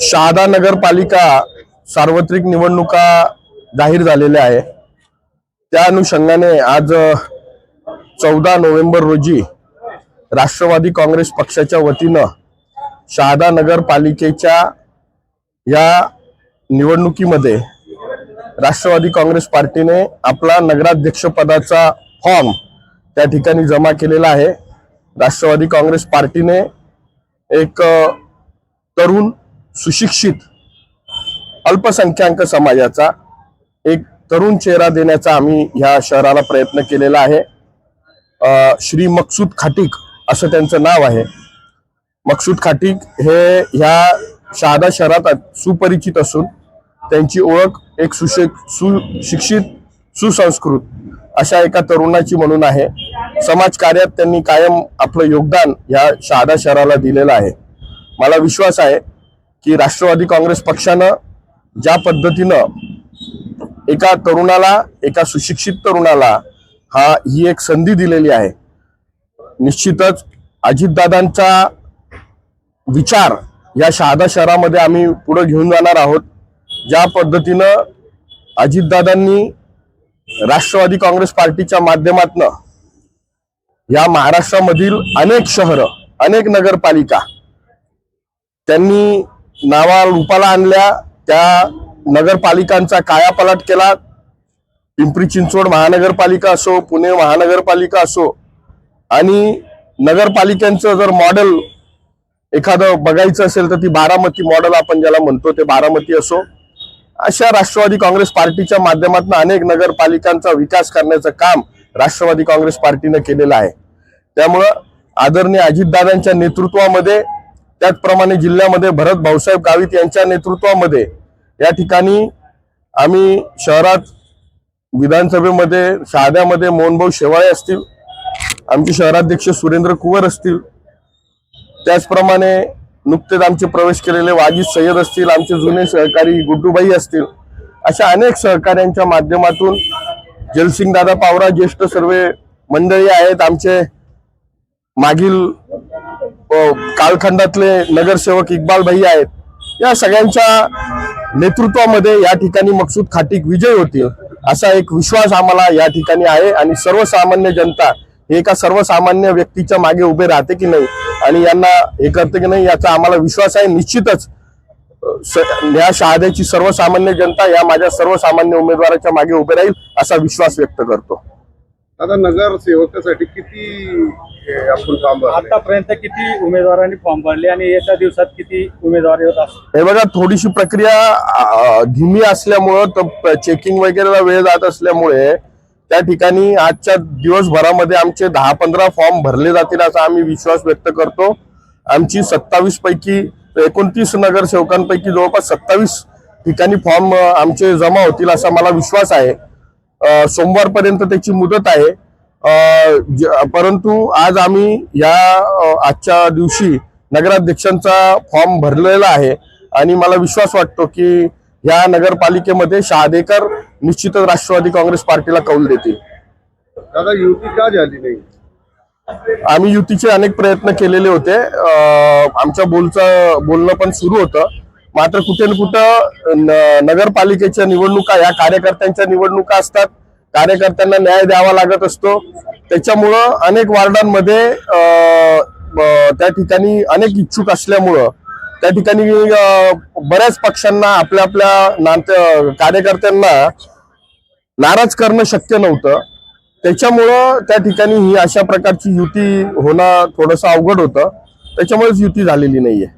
शहादा नगरपालिका सार्वत्रिक निवडणुका जाहीर झालेल्या आहे. त्या अनुषंगाने आज चौदा नोव्हेंबर रोजी राष्ट्रवादी काँग्रेस पक्षाच्या वतीनं शहादा नगरपालिकेच्या या निवडणुकीमध्ये राष्ट्रवादी काँग्रेस पार्टीने आपला नगराध्यक्षपदाचा फॉर्म त्या ठिकाणी जमा केलेला आहे. राष्ट्रवादी काँग्रेस पार्टीने एक तरुण सुशिक्षित अल्पसंख्याक समाजाचा एक तरुण चेहरा देण्याचा आम्ही ह्या शहराला प्रयत्न केलेला आहे. श्री मकसूद खाटीक असं त्यांचं नाव आहे. मकसूद खाटीक हे ह्या शहादा शहरात सुपरिचित असून त्यांची ओळख एक सुशिक सुशिक्षित सुसंस्कृत अशा एका तरुणाची म्हणून आहे. समाजकार्यात त्यांनी कायम आपलं योगदान ह्या शहादा शहराला दिलेलं आहे. मला विश्वास आहे की राष्ट्रवादी काँग्रेस पक्षानं ज्या पद्धतीनं एका तरुणाला एका सुशिक्षित तरुणाला हा ही एक संधी दिलेली आहे निश्चितच अजितदादांचा विचार या शहादा शहरामध्ये आम्ही पुढे घेऊन जाणार आहोत. ज्या पद्धतीनं अजितदादांनी राष्ट्रवादी काँग्रेस पार्टीच्या माध्यमातनं या महाराष्ट्रामधील अनेक शहरं अनेक नगरपालिका त्यांनी नावा रूपाला आणल्या त्या नगरपालिकांचा कायापालट केला. पिंपरी चिंचवड महानगरपालिका असो पुणे महानगरपालिका असो आणि नगरपालिकांचं जर मॉडेल एखादं बघायचं असेल तर ती बारामती मॉडेल आपण ज्याला म्हणतो ते बारामती असो अशा राष्ट्रवादी काँग्रेस पार्टीच्या माध्यमातून अनेक नगरपालिकांचा विकास करण्याचं काम राष्ट्रवादी काँग्रेस पार्टीनं केलेलं आहे. त्यामुळं आदरणीय अजितदादांच्या नेतृत्वामध्ये त्याचप्रमाणे जिल्ह्यामध्ये भरत भाऊसाहेब गावित यांच्या नेतृत्वामध्ये या ठिकाणी आम्ही शहरात विधानसभेमध्ये शहाद्यामध्ये मोहनभाऊ शेवाळे असतील आमचे शहराध्यक्ष सुरेंद्र कुवर असतील त्याचप्रमाणे नुकतेच आमचे प्रवेश केलेले वाजिद सय्यद असतील आमचे जुने सहकारी गुड्डूबाई असतील अशा अनेक सहकाऱ्यांच्या माध्यमातून जलसिंग दादा पावरा ज्येष्ठ सर्व मंडळी आहेत आमचे मागील कालखंडातले नगरसेवक इक्बाल भाई आहेत. या सगळ्यांच्या नेतृत्वामध्ये या ठिकाणी मकसूद खाटीक विजय होतील असा एक विश्वास आम्हाला या ठिकाणी आहे. आणि सर्वसामान्य जनता हे एका सर्वसामान्य व्यक्तीच्या मागे उभे राहते की नाही आणि यांना हे करते की नाही याचा आम्हाला विश्वास आहे. निश्चितच या शहाद्याची सर्वसामान्य जनता या माझ्या सर्वसामान्य उमेदवाराच्या मागे उभे राहील असा विश्वास व्यक्त करतो. आता नगर सेवकासाठी किती आपण काम? आतापर्यंत किती उमेदवारांनी फॉर्म भरले आणि एका दिवसात किती उमेदवार येत असतात हे बघा थोडीशी प्रक्रिया धीमी असल्यामुळं चेकिंग वगैरेला वेळ जात असल्यामुळे त्या ठिकाणी आजच्या दिवसभरामध्ये आमचे दहा पंधरा फॉर्म भरले जातील असा आम्ही विश्वास व्यक्त करतो. आमची सत्तावीस पैकी एकोणतीस नगरसेवकांपैकी जवळपास सत्तावीस ठिकाणी फॉर्म आमचे जमा होतील असा मला विश्वास आहे. सोमवारपर्यंत त्याची मुदत आहे. परंतु आज आम्ही या आजच्या दिवशी नगराध्यक्षांचा फॉर्म भरलेला आहे आणि मला विश्वास वाटतो की या नगरपालिकेमध्ये शहादेकर निश्चितच राष्ट्रवादी काँग्रेस पार्टीला कौल देतील. दादा युती का झाली नाही? आम्ही युतीचे अनेक प्रयत्न केलेले होते. आमच्या बोलचं बोलणं पण सुरू होतं. मात्र कुठे ना कुठं न- नगरपालिकेच्या निवडणुका या कार्यकर्त्यांच्या निवडणुका असतात. कार्यकर्त्यांना न्याय द्यावा लागत असतो. त्याच्यामुळं अनेक वार्डांमध्ये त्या ठिकाणी अनेक इच्छुक असल्यामुळं त्या ठिकाणी बऱ्याच पक्षांना आपल्या आपल्या नात्या कार्यकर्त्यांना नाराज करणं शक्य नव्हतं. त्याच्यामुळं त्या ठिकाणी ही अशा प्रकारची युती होणं थोडंसं अवघड होतं. त्याच्यामुळेच युती झालेली नाहीये.